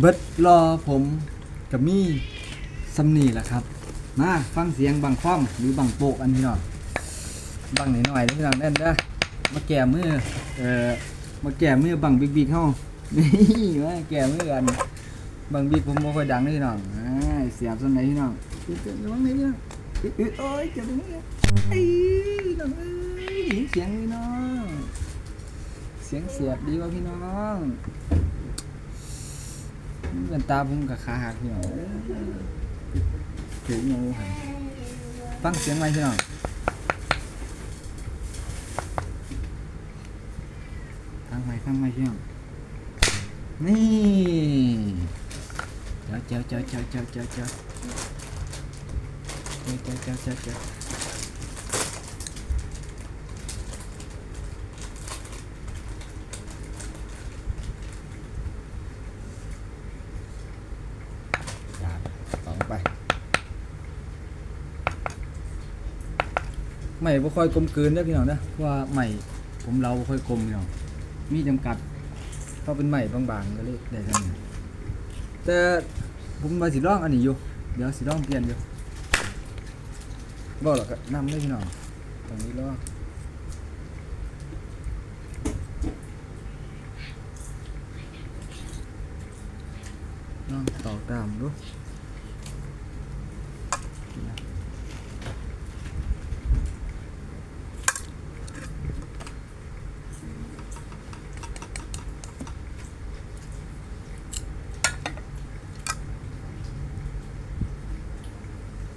เบิดรอผมกับมี่ซัมนี่แหละครับ มาฟังเสียงบังคว่ำหรือบังโปะอันพี่น้องบังหน่อยๆเด้อพี่น้องเล่นด้มาแก่มือเอ่อมาแก่มือบังบิ๊กบิ๊กเฮานี่มาแก่มือกันบังบิ๊กผมบ่ค่อยดังเด้อพี่น้องเสียบส่วนไหนพี่น้องเสียบระวังไหนพี่น้องอึ๊ดอึ๊ดโอ้ยเจ็บตรงนี้ไอ้น้องเอ้ยเสียงพี่น้องเสียงเสียบดีว่าพี่น้อง เงินตาผมกับขาหักพี่น้องถืองูหันฟังเสียงไหมพี่น้องฟังไหมฟังไหมพี่น้องนี่เจ้าเจ้าเจ้าเจ้าเจ้าเจ้าเจ้าเจ้าเจ้าเจ้าเจ้าต่อไป ใหม่บ่ค่อยกลมกลืนเด้อพี่น้องนะเพราะว่าใหม่ผมเราบ่ค่อยกลมพี่น้องมีจำกัดเพราะเป็นใหม่บางๆก็เลยได้กันแต่ผมมาสิลองอันนี้อยู่เดี๋ยวสิลองเปลี่ยนอยู่บ่หรอกก็นำเลยพี่น้องตรงนี้รอลองต่อตามดู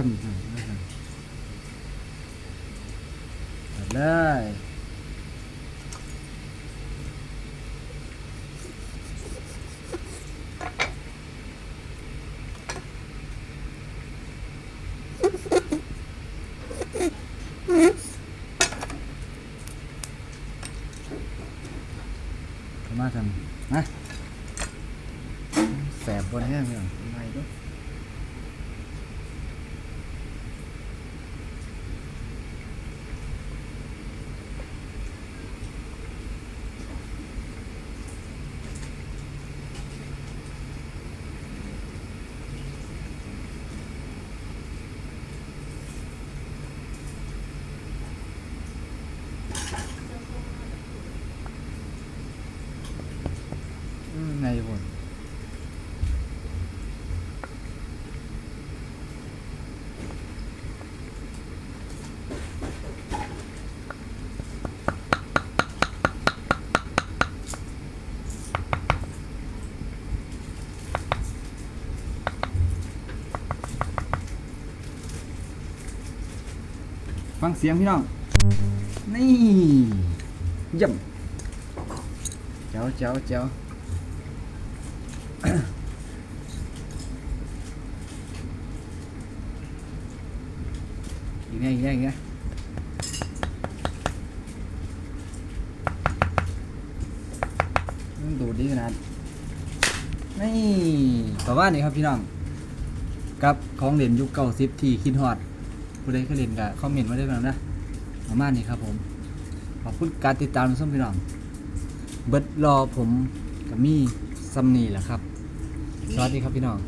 ซ้ำอีกหน่อยนะครับเอาเลยเอามาทำนะแสบบนแห้งเลยไม่ด้วย อืมไงบนฟังเสียงพี่น้อง นี่เย่ำเจ้าเจ้าเจ้า อีกไงอีกไงอีกไงมันดูดดีขนาดนี่ประมาณนี้ครับพี่น้อง กับของเล่นยุคเก่าซิปที่คิดฮอดผู้ใดเคยเล่นก็คอมเมนต์มาได้บ้างนะประมาณนี้ครับผม ขอบคุณการติดตามส้มพี่น้อง เบิดรอผมกับมี่ซัมนี่แหละครับ สวัสดีครับพี่น้อง